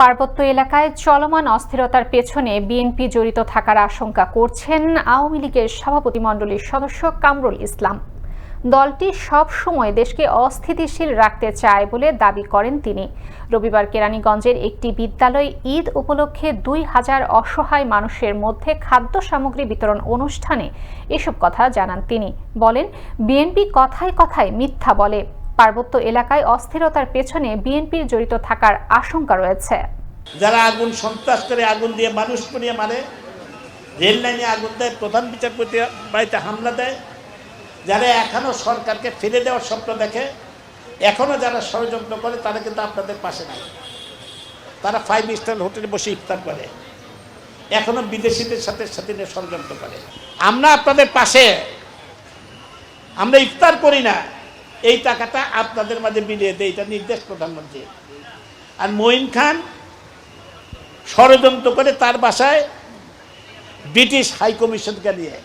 পার্বত্য এলাকায় চলমান অস্থিরতার পেছনে বিএনপি জড়িত থাকার আশঙ্কা করছেন আওয়ামী লীগের সভাপতিমণ্ডলীর সদস্য কামরুল ইসলাম। দলটি সব সময় দেশকে অস্থিতিশীল রাখতে চায় বলে দাবি করেন তিনি। রবিবার কেরানীগঞ্জের একটি বিদ্যালয়ে ঈদ উপলক্ষে দুই হাজার অসহায় মানুষের মধ্যে খাদ্য সামগ্রী বিতরণ অনুষ্ঠানে এসব কথা জানান তিনি। বলেন, বিএনপি কথায় কথায় মিথ্যা বলে। পার্বত্য এলাকায় অস্থিরতার পেছনে বিএনপির জড়িত থাকার আশঙ্কা রয়েছে। যারা আগুন সন্ত্রাস করে আগুন দিয়ে মানুষ পুড়িয়ে মারে, রেল লাইনে আগুন দেয়, প্রধান বিচারপতি বাড়িতে হামলা দেয়, যারা এখনও সরকারকে ফিরে দেওয়ার স্বপ্ন দেখে এখনও যারা ষড়যন্ত্র করে, তারা কিন্তু আপনাদের পাশে নাই। তারা ফাইভ স্টার হোটেলে বসে ইফতার করে এখনও বিদেশিদের সাথে সাথে ষড়যন্ত্র করে। আমরা আপনাদের পাশে, আমরা ইফতার করি না। এই টাকাটা আপনাদের মাঝে বিলিয়ে দেয় এটা নির্দেশ প্রধানমন্ত্রী। আর মঈন খান ষড়যন্ত্র করে তার বাসায় ব্রিটিশ হাইকমিশনকে নিয়ে।